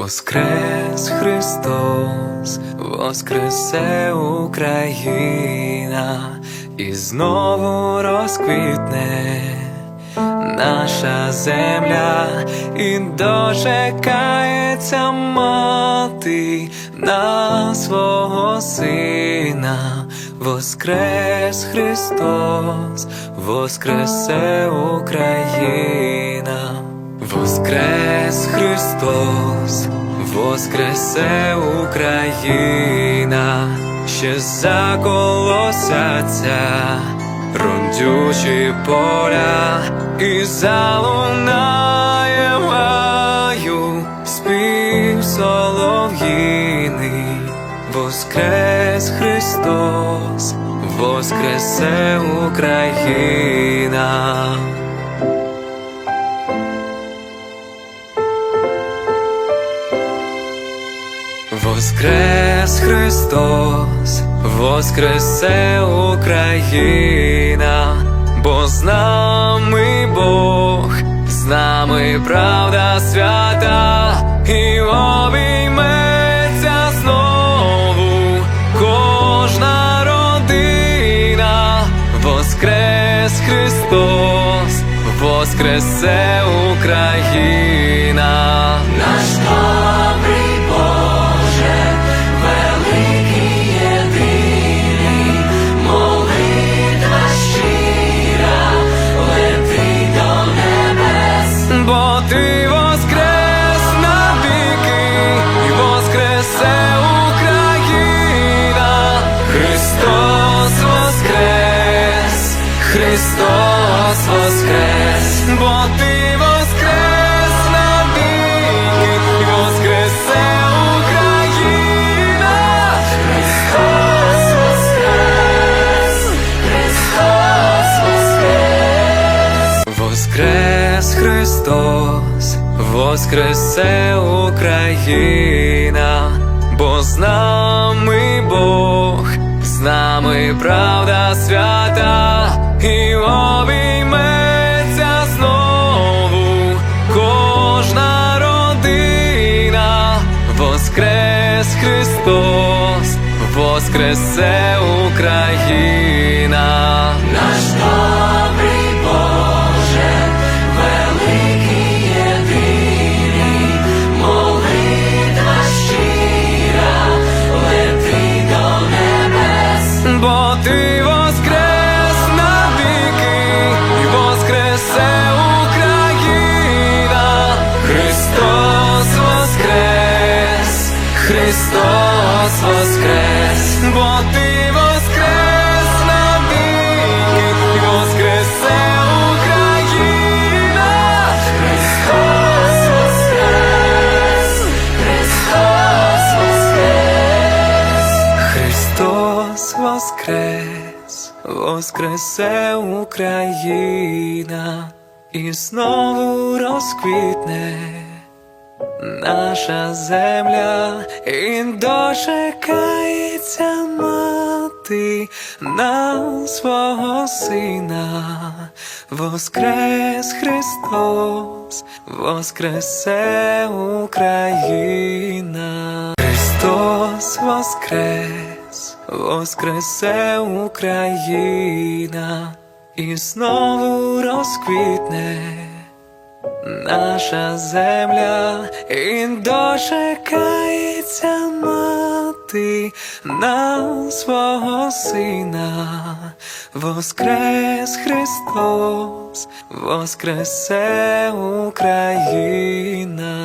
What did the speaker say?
Воскрес Христос, воскресе Україна, і знову розквітне наша земля, і дочекається мати на свого сина. Воскрес Христос, воскресе Україна. Воскрес Христос, воскресе Україна, ще заколосяться рундючі поля, і залунає в гаю спів солов'їний. Воскрес Христос, воскресе Україна. Воскрес Христос, воскресе Україна, бо з нами Бог, з нами правда свята, і обійметься знову кожна родина, Воскрес Христос, воскресе Україна. Наш добрий ти воскрес навіки, і воскресе Україна, Христос воскрес, Христос воскрес, бо ти Христос, воскресе Україна, бо з нами Бог, з нами правда свята, і обійметься знову кожна родина, Воскрес Христос, воскресе Україна. Наш добрий Христос воскрес, бо ти воскрес навіки, воскресе Україна, Христос воскрес, Христос воскрес, Христос воскрес, воскресе Україна, і знову розквітне наша земля і дочекається мати на свого сина, воскрес Христос, воскресе Україна, Христос воскрес, воскресе Україна, і знову розквітне наша земля і дочекається мати на свого сина, воскрес Христос, воскресе Україна.